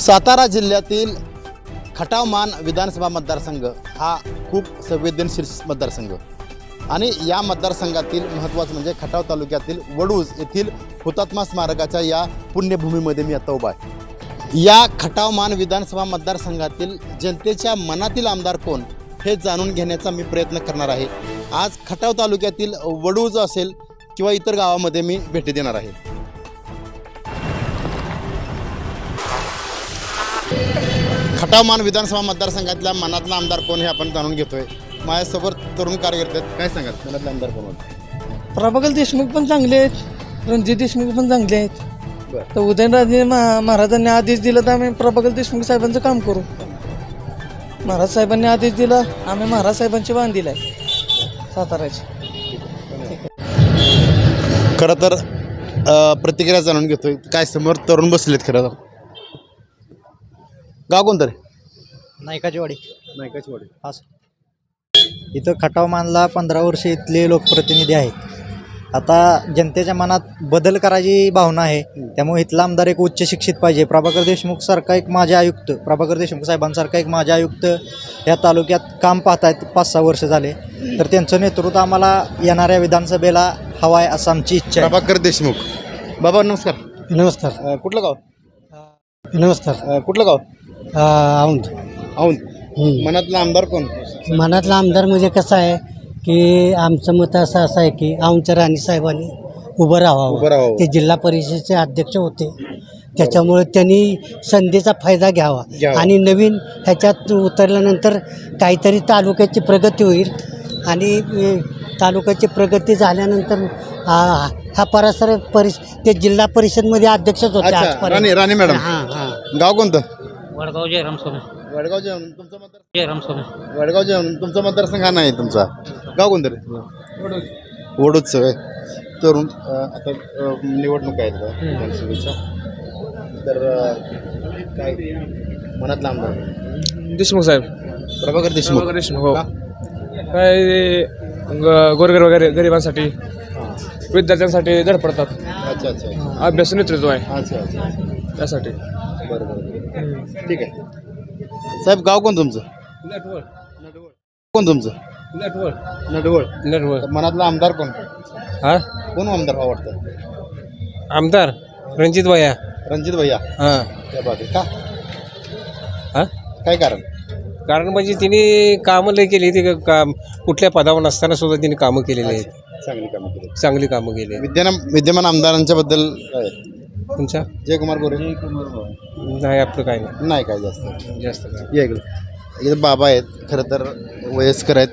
सातारा जिल्ह्यातील खटावमान विधानसभा मतदारसंघ हा खूप संवेदनशील मतदारसंघ. आणि या मतदारसंघातील महत्त्वाचं म्हणजे खटाव तालुक्यातील वडूज येथील हुतात्मा स्मारकाच्या या पुण्यभूमीमध्ये मी आता उभा आहे. या खटावमान विधानसभा मतदारसंघातील जनतेच्या मनातील आमदार कोण हे जाणून घेण्याचा मी प्रयत्न करणार आहे. आज खटाव तालुक्यातील वडूज असेल किंवा इतर गावामध्ये मी भेटी देणार आहे. खटावमान विधानसभा मतदारसंघातल्या मनातला आमदार कोण हे आपण जाणून घेतोय. माझ्यासोबत तरुण कार्यकर्ते आहेत. काय सांगाल? मनातला आमदार कोण होता? प्रभाकर देशमुख पण चांगले आहेत. रणजित देशमुख पण चांगले आहेत. बरं. तर उदयनराजे महा महाराजांनी आदेश दिला तर आम्ही प्रभाकर देशमुख साहेबांचं काम करू. महाराज साहेबांनी आदेश दिला आम्ही महाराज साहेबांची बांधील आहे. साताराची खरं तर अ, प्रतिक्रिया जाणून घेतोय. काय समोर तरुण बसलेत खरं तर. गाव कोणतं रे? नायकाची वाडी नाही कशी वाटेल असं इथं खटावमानला पंधरा वर्ष इथले लोकप्रतिनिधी आहेत. आता जनतेच्या मनात बदल करायची भावना आहे. त्यामुळे इथला आमदार एक उच्च शिक्षित पाहिजे. प्रभाकर देशमुख सारखा एक माझे आयुक्त प्रभाकर देशमुख साहेबांसारखा एक माझे आयुक्त या तालुक्यात काम पाहत आहेत पाच सहा वर्ष झाले. तर त्यांचं नेतृत्व आम्हाला येणाऱ्या विधानसभेला हवं आहे असं आमची इच्छा आहे. प्रभाकर देशमुख. बाबा नमस्कार. नमस्कार. कुठलं गाव? नमस्कार. कुठलं गाव? औंध. औंध मनातला आमदार कोण? मनातला आमदार म्हणजे कसं आहे की आमचं मत असं असं आहे की औंधच्या राणी साहेबांनी उभं उभं राहावं. ते जिल्हा परिषदेचे अध्यक्ष होते. त्याच्यामुळे त्यांनी संधीचा फायदा घ्यावा. आणि नवीन ह्याच्यात उतरल्यानंतर काहीतरी तालुक्याची प्रगती होईल. आणि तालुक्याची प्रगती झाल्यानंतर हा परिसर परिस ते जिल्हा परिषदमध्ये अध्यक्षच होते राणी राणी मॅडम. हां हां. गाव कोणतं? वडगाव जयराम सोने वडगाव जेवण तुमचं मतदार जयराम सोने वडगाव जेवण तुमचा मतदारसंघ हा नाही तुमचा. गाव कोणतं रे? वडूच होय. तरुण अ, आता अ, निवडणूक आहेत का विधानसभेच्या. तर अ, काय? मनातला आमदार. देशमुख साहेब. प्रभाकर देशमुख. प्रभाकर देशमुख हो. का? काय गोरगर वगैरे गरिबांसाठी विद्यार्थ्यांसाठी धडपडतात. अच्छा अच्छा. अभ्यास नेतृत्व आहे. अच्छा अच्छा. त्यासाठी. बरं बरं बरं. ठीक आहे. साहेब गाव कोण तुमचं? कोण तुमचं? नडवळ नटवळ. मनातला आमदार कोण? हा? कोण आमदार वाटतं आमदार? रणजित भैया. रणजित भैया. हां. त्या बाबतीत का? हां? काय कारण? कारण म्हणजे तिने कामं लय केली. ती काम कुठल्या पदावर नसताना सुद्धा तिने कामं केलेली आहेत. चांगली कामं केली. चांगली कामं केली आहेत. विद्यमान विद्यमान आमदारांच्या बद्दल काय? तुमच्या? जयकुमार गोरे नाही आपलं काय नाही. नाही काय जास्त. जास्त काय? या इकडे. इकडे बाबा आहेत खरं तर वयस्कर आहेत.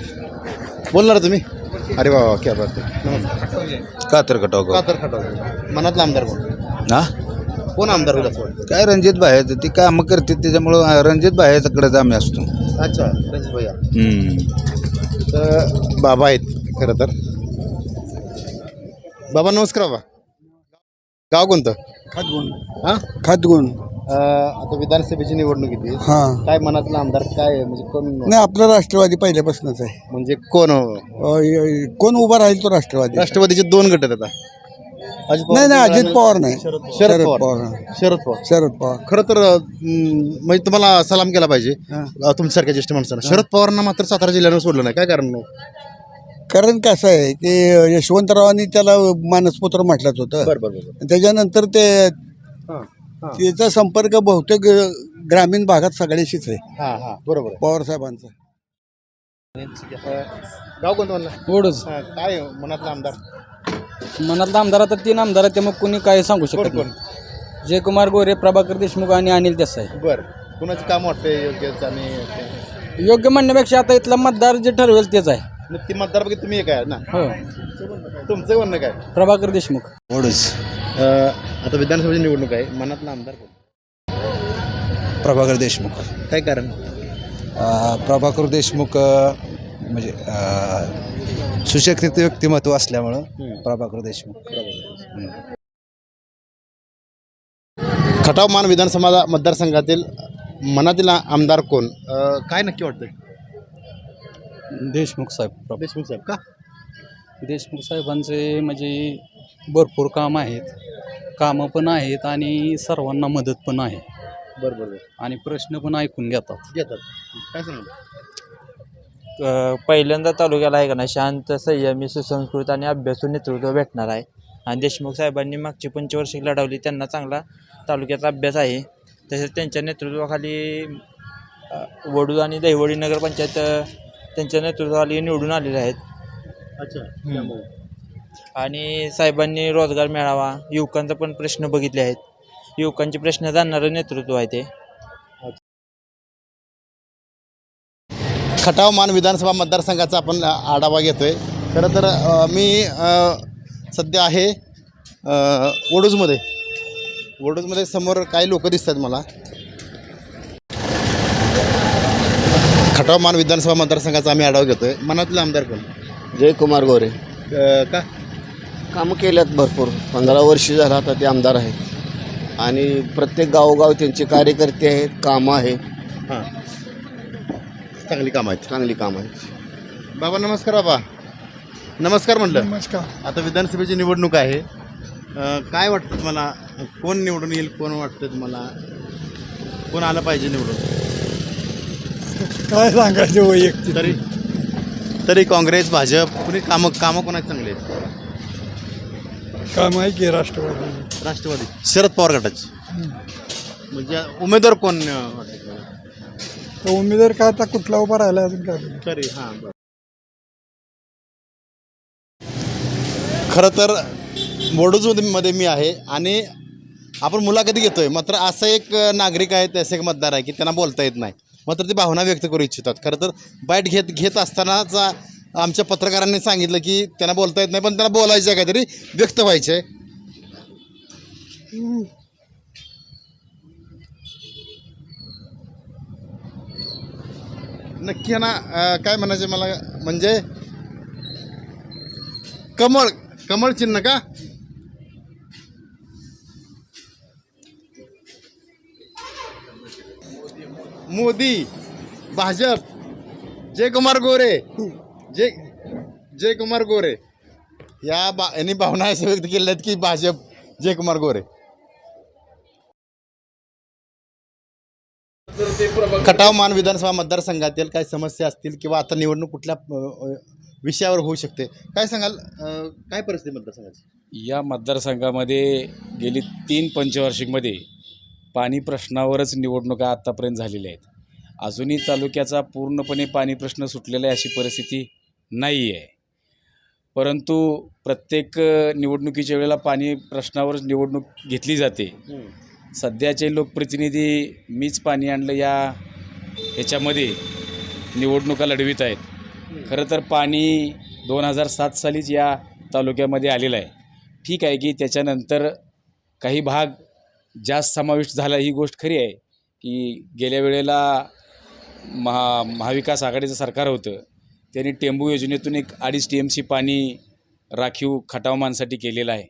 बोलणार तुम्ही? अरे वा वा क्या बात आहे नमस्कार. कातर कटाव कातर खटाव मनातला आमदार कोण? हा? कोण आमदार होईल असं वाटतं? काय रणजित भाई ती कामं करते त्याच्यामुळं रणजित भाईच्याकडेच आम्ही असतो. अच्छा रणजित भैया हम्म. तर बाबा आहेत खरं तर. बाबा नमस्कार बाबा. गाव कोणतं? खातगुण. हां? खातगुण. आता विधानसभेची निवडणूक येते. हां. काय मनातला आमदार काय आहे? म्हणजे कोण नाही आपलं राष्ट्रवादी पहिल्यापासूनच आहे. म्हणजे कोण अ, य- कोण उभा राहील तो राष्ट्रवादी? राष्ट्रवादीचे दोन गट आहेत आता. अजित नाही नाही अजित पवार नाही. शरद पवार. हां. शरद पवार. शरद पवार. खरं तर अं, म्हणजे तुम्हाला सलाम केला पाहिजे. हां. अं, तुमच्यासारख्या ज्येष्ठ माणसानं. शरद पवारांना मात्र सातारा जिल्ह्यानं सोडलं नाही. काय कारण? कारण कसं आहे की यशवंतरावांनी त्याला मानसपुत्र म्हटलंच होतं. बरं बरं बरं. त्याच्यानंतर ते हां हां. त्याचा संपर्क बहुतेक ग्रामीण भागात सगळ्याशीच आहे. हां हां. बरोबर पवार साहेबांचा. गाव कोणतं म्हणलं? हां, काय आहे मनातला आमदार? मनातला आमदार आता तीन आमदार आहेत त्यामुळे कोणी काय सांगू शकत कोण नाही. जयकुमार गोरे प्रभाकर देशमुख आणि अनिल देसाई. बरं. कुणाचं काम वाटतंय योग्य आणि योग्य म्हणण्यापेक्षा आता इथला मतदार जे ठरवेल तेच आहे. ती मतदारपैकी तुम्ही एक आहे ना? हो. तुमचं म्हणणं काय? प्रभाकर देशमुख. ओढूच अं, आता विधानसभेची निवडणूक आहे. मनातला आमदार कोण? प्रभाकर देशमुख. काय कारण? अ, प्रभाकर देशमुख अ, म्हणजे अ, सुशिक्षित व्यक्तिमत्व असल्यामुळं प्रभाकर देशमुख. खटाव मान विधानसभा मतदारसंघातील मनातील आमदार कोण? अं, काय नक्की वाटतंय? देशमुख साहेब देशमुख साहेब. का? देशमुख साहेबांचे म्हणजे भरपूर काम आहेत. कामं पण आहेत आणि सर्वांना मदत पण आहे. बरं बरं बरं. आणि प्रश्न पण ऐकून घेतात. घेतात. काय सांगा अ, पहिल्यांदा तालुक्याला आहे का नाही शांत संयमी सुसंस्कृत आणि अभ्यासू नेतृत्व भेटणार आहे. आणि देशमुख साहेबांनी मागची पंचवर्षिक लढवली त्यांना चांगला तालुक्याचा अभ्यास आहे. तसेच त्यांच्या नेतृत्वाखाली अ, वडूद आणि दहिवडी नगरपंचायत अ, त्यांच्या नेतृत्वाखाली निवडून आलेले आहेत. अच्छा आणि साहेबांनी रोजगार मिळावा युवकांचा पण प्रश्न बघितले आहेत. युवकांचे प्रश्न जाणणारं नेतृत्व आहे ते. खटाव मान विधानसभा मतदारसंघाचा आपण आढावा घेतोय. खरं तर अ, मी अ, सध्या आहे अ, वडूजमध्ये वडूजमध्ये समोर काही लोक दिसतात मला. खटाव मान विधानसभा मतदारसंघाचा आम्ही आढावा घेतोय. मनातले आमदार कोण? जयकुमार गोरे. अ, का? कामं केल्यात भरपूर. पंधरा वर्ष झालं आता ते आमदार आहेत. आणि प्रत्येक गावोगाव त्यांचे कार्यकर्ते आहेत कामं आहेत. हां. चांगली कामं आहेत. चांगली कामं आहेत. बाबा नमस्कार बाबा. नमस्कार म्हटलं. नमस्कार. आता विधानसभेची निवडणूक आहे. अ, काय वाटतं तुम्हाला? कोण निवडून येईल कोण वाटतं तुम्हाला? कोण आलं पाहिजे निवडून? काय सांगायचं वैयक्तिक? तरी तरी काँग्रेस भाजप कुणी कामं कामं कोणाची चांगली आहेत? काय माहिती आहे राष्ट्रवादी? राष्ट्रवादी. शरद पवार गटाची. म्हणजे उमेदवार कोण अ, वाटतं तुम्हाला? तर उमेदवार काय आता कुठला उभा राहिला अजून काय तरी हां बरं. खरं तर वडूजमध्ये मी आहे आणि आपण मुलाखती घेतोय. मात्र असं एक नागरिक आहे तसे एक मतदार आहे की त्यांना बोलता येत नाही. मात्र ते भावना व्यक्त करू इच्छितात. खरं तर बाईट घेत घेत असतानाचा आमच्या पत्रकारांनी सांगितलं की त्यांना बोलता येत नाही पण त्यांना बोलायचं आहे काहीतरी व्यक्त व्हायचं आहे नक्की ना काय म्हणायचं मला म्हणजे कमळ कमळ चिन्ह का? मोदी भाजप जयकुमार गोरे जय जयकुमार गोरे. या बा यांनी भावना अशा व्यक्त केल्या आहेत की भाजप जयकुमार गोरे. खटाव मान विधानसभा मतदारसंघातील काय समस्या असतील किंवा आता निवडणूक कुठल्या अ, विषयावर होऊ शकते काय सांगाल अ, काय परिस्थिती मतदारसंघाची? या मतदारसंघामध्ये गेली तीन पंचवार्षिकमध्ये पाणी प्रश्नावरच निवडणुका आत्तापर्यंत झालेल्या आहेत. अजूनही तालुक्याचा पूर्णपणे पाणी प्रश्न सुटलेला आहे अशी परिस्थिती नाही आहे परंतु प्रत्येक निवडणुकीच्या वेळेला पाणी प्रश्नावरच निवडणूक घेतली जाते. सध्याचे लोकप्रतिनिधी मीच पाणी आणलं या ह्याच्यामध्ये निवडणुका लढवित आहेत. खरं तर पाणी दोन हजार सात सालीच या तालुक्यामध्ये आलेलं आहे. ठीक आहे की त्याच्यानंतर काही भाग जास्त समाविष्ट झाला ही गोष्ट खरी आहे की गेल्या वेळेला महा महाविकास आघाडीचं सरकार होतं त्यांनी टेंबू योजनेतून एक अडीच टी एम सी पाणी राखीव खटावमानसाठी केलेलं आहे.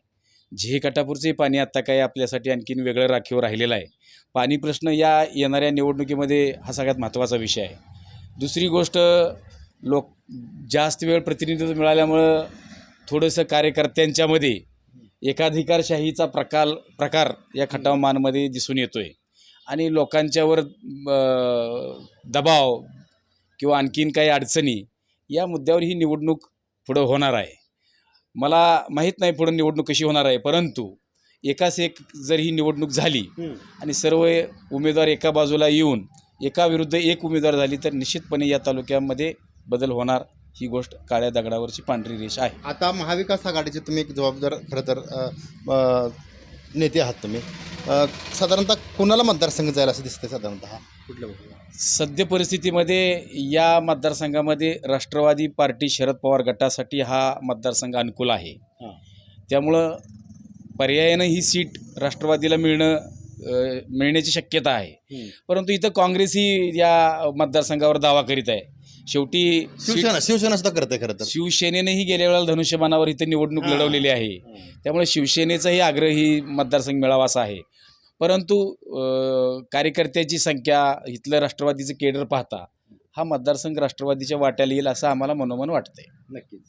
झे कटापूरचंही पाणी आत्ता काही आपल्यासाठी आणखीन वेगळं राखीव राहिलेलं आहे. पाणी प्रश्न या येणाऱ्या निवडणुकीमध्ये हा सगळ्यात महत्त्वाचा विषय आहे. दुसरी गोष्ट लोक जास्त वेळ प्रतिनिधित्व मिळाल्यामुळं थोडंसं कार्यकर्त्यांच्यामध्ये एकाधिकारशाहीचा प्रकार प्रकार या खटावमानमध्ये दिसून येतो आहे आणि लोकांच्यावर दबाव किंवा आणखीन काही अडचणी या मुद्द्यावर ही निवडणूक पुढं होणार आहे. मला माहीत नाही पुढं निवडणूक कशी होणार आहे परंतु एकाच एक जर ही निवडणूक झाली आणि सर्व उमेदवार एका बाजूला येऊन एका विरुद्ध एक उमेदवार झाली तर निश्चितपणे या तालुक्यामध्ये बदल होणार ही गोष्ट काळ्या दगडावरची पांढरी रेष आहे. आता महाविकास आघाडीचे तुम्ही एक जबाबदार खरं तर नेते आहात तुम्ही अ, साधारणतः कोणाला मतदारसंघ जायला असं दिसतंय साधारणतः कुठल्या? सद्य परिस्थितीमध्ये या मतदारसंघामध्ये राष्ट्रवादी पार्टी शरद पवार गटासाठी हा मतदारसंघ अनुकूल आहे हां. त्यामुळं पर्यायानं ही सीट राष्ट्रवादीला मिळणं अ, मिळण्याची शक्यता आहे हम्म. परंतु इथं काँग्रेस ही या मतदारसंघावर दावा करीत आहे शेवटी शिवसेना शिवसेना सुद्धा करते खरं तर. शिवसेनेनेही गेल्या वेळेला धनुष्यबाणावर इथं निवडणूक. लढवलेली आहे. त्यामुळे शिवसेनेचाही आग्रह ही मतदारसंघ मिळावा असा आहे. परंतु कार्यकर्त्याची संख्या इथलं राष्ट्रवादीचं केडर पाहता हा मतदारसंघ राष्ट्रवादीच्या वाट्याला येईल असं आम्हाला मनोमन वाटतंय. नक्कीच.